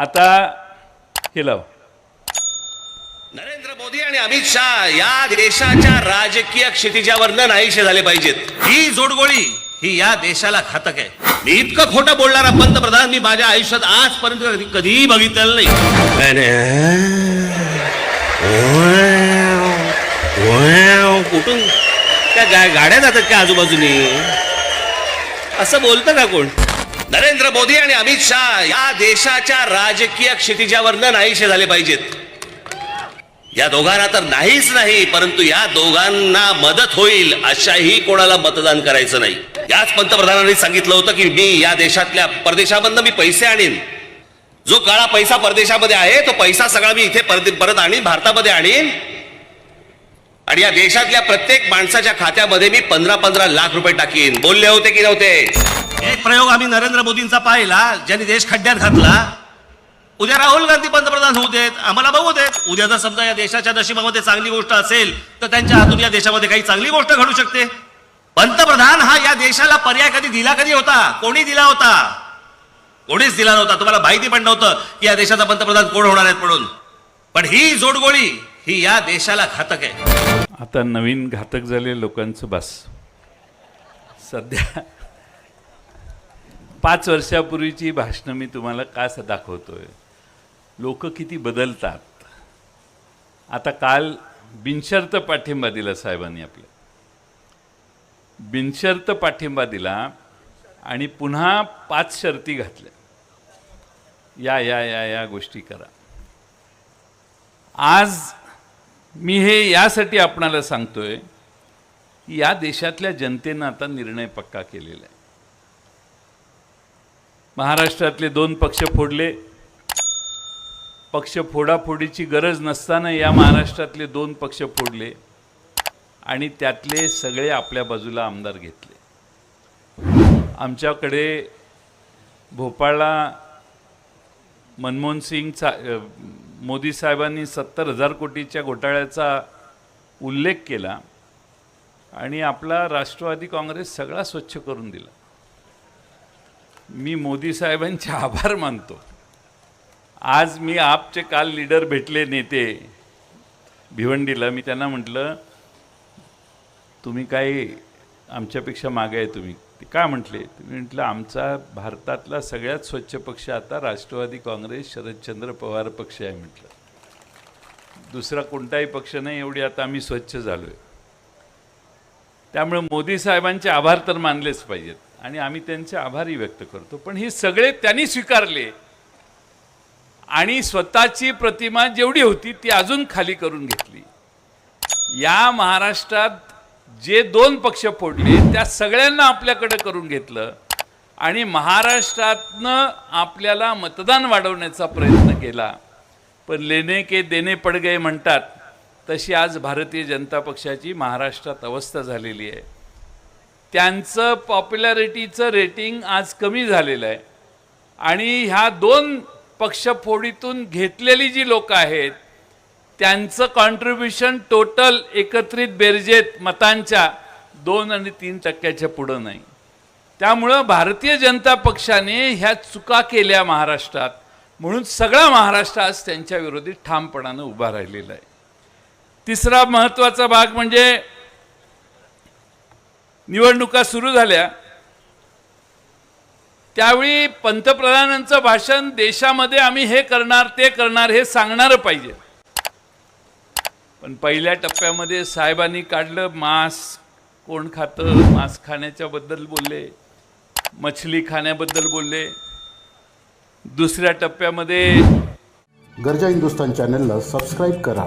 आता हे लाव. नरेंद्र मोदी आणि अमित शहा या देशाच्या राजकीय क्षितिजावर नाहीसे झाले पाहिजेत. ही जोडगोळी ही या देशाला घातक आहे. मी इतकं खोटं बोलणारा पंतप्रधान मी माझ्या आयुष्यात आजपर्यंत कधी- कधीही बघितलेलं नाही. कुठून? त्या गा- गाड्या जातात का आजूबाजूनी? असं बोलतं का कोण? नरेंद्र मोदी आणि अमित शहा या देशाच्या राजकीय क्षितिजावर नाहीसे झाले पाहिजेत. या दोघांना तर नाहीच नाही परंतु या दोघांना मदत होईल अशाही कोणाला मतदान करायचं नाही. याच पंतप्रधानांनी सांगितलं होतं की मी या देशातल्या परदेशामधनं मी पैसे आणीन. जो काळा पैसा परदेशामध्ये आहे तो पैसा सगळा मी इथे परत परत आणीन भारतामध्ये आणीन. आणि या देशातल्या प्रत्येक माणसाच्या खात्यामध्ये मी पंधरा पंधरा लाख रुपये टाकीन. बोलले होते की नव्हते? एक प्रयोग आम्ही नरेंद्र मोदींचा पाहिला ज्यांनी देश खड्ड्यात घातला. उद्या राहुल गांधी पंतप्रधान होऊ देत आम्हाला बघू देत. उद्या जर समजा या देशाच्या नशिबामध्ये चांगली गोष्ट असेल तर त्यांच्या हातून या देशामध्ये काही चांगली गोष्ट घडू शकते. पंतप्रधान हा या देशाला पर्याय कधी दिला कधी होता? कोणी दिला होता? कोणीच दिला नव्हता. तुम्हाला माहिती पण नव्हतं की या देशाचा पंतप्रधान कोण होणार आहेत म्हणून. पण ही जोडगोळी ही या देशाला घातक आहे. आता नवीन घातक झाले लोकांचं बस. सध्या पाच वर्षापूर्वीची भाषणं मी तुम्हाला का स- दाखवतोय? लोक किती बदलतात. आता काल बिनशर्त पाठिंबा दिला साहेबांनी आपल्या. बिनशर्त पाठिंबा दिला आणि पुन्हा पाच शर्ती घातल्या. या या या या गोष्टी करा. आज मी हे यासाठी आपणाला सांगतोय की या देशातल्या जनतेनं आता निर्णय पक्का केलेला आहे. महाराष्ट्रातले दोन पक्ष फोडले. पक्ष फोडाफोडीची गरज नसताना या महाराष्ट्रातले दोन पक्ष फोडले आणि त्यातले सगळे आपल्या बाजूला आमदार घेतले. आमच्याकडे भोपाळला मनमोहन सिंग चा मोदी साहेबांनी सत्तर हजार कोटीच्या घोटाळ्याचा उल्लेख केला आणि आपला राष्ट्रवादी काँग्रेस सगळा स्वच्छ करून दिला. मी मोदी साहेबांचे आभार मानतो. आज मी आपचे काल लीडर भेटले नेते भिवंडीला. मी त्यांना म्हटलं तुम्ही काही आमच्यापेक्षा मागे आहे तुम्ही. ते का म्हटले? तुम्ही म्हटलं आमचा भारतातला सगळ्यात स्वच्छ पक्ष आता राष्ट्रवादी काँग्रेस शरदचंद्र पवार पक्ष आहे म्हटलं. दुसरा कोणताही पक्ष नाही एवढी आता आम्ही स्वच्छ झालो आहे त्यामुळे मोदी साहेबांचे आभार तर मानलेच पाहिजेत. आणि आम्ही त्यांचे आभारही व्यक्त करतो. पण हे सगळे त्यांनी स्वीकारले. आणि स्वतःची प्रतिमा जेवढी होती ती अजून खाली करून घेतली. या महाराष्ट्रात जे दोन पक्ष फोडले त्या सगळ्यांना आपल्याकडे करून घेतलं. आणि महाराष्ट्रातनं आपल्याला मतदान वाढवण्याचा प्रयत्न केला. पण लेणे के देणे पड गए म्हणतात तशी आज भारतीय जनता पक्षाची महाराष्ट्रात अवस्था झालेली आहे. त्यांचं पॉप्युलॅरिटीचं रेटिंग आज कमी झालेलं आहे. आणि ह्या दोन पक्षफोडीतून घेतलेली जी लोक आहेत त्यांचं कॉन्ट्रीब्युशन टोटल एकत्रित बेरजेत मतांच्या दोन आणि तीन टक्क्याच्या पुढं नाही. त्यामुळं भारतीय जनता पक्षाने ह्या चुका केल्या महाराष्ट्रात म्हणून सगळा महाराष्ट्र आज त्यांच्या विरोधी ठामपणानं उभा राहिलेला आहे. तिसरा महत्त्वाचा भाग म्हणजे निवडणुका सुरू झाल्या. त्यावेळी पंतप्रधानांचं भाषण देशामध्ये आम्ही हे करणार ते करणार हे सांगणारं पाहिजे. पण पहिल्या टप्प्यामध्ये साहेबांनी काढलं मांस कोण खातं? मांस खाण्याच्या बद्दल बोलले. मछली खाण्याबद्दल बोलले. दुसऱ्या टप्प्यामध्ये गरजा हिंदुस्तान चॅनलला सबस्क्राईब करा.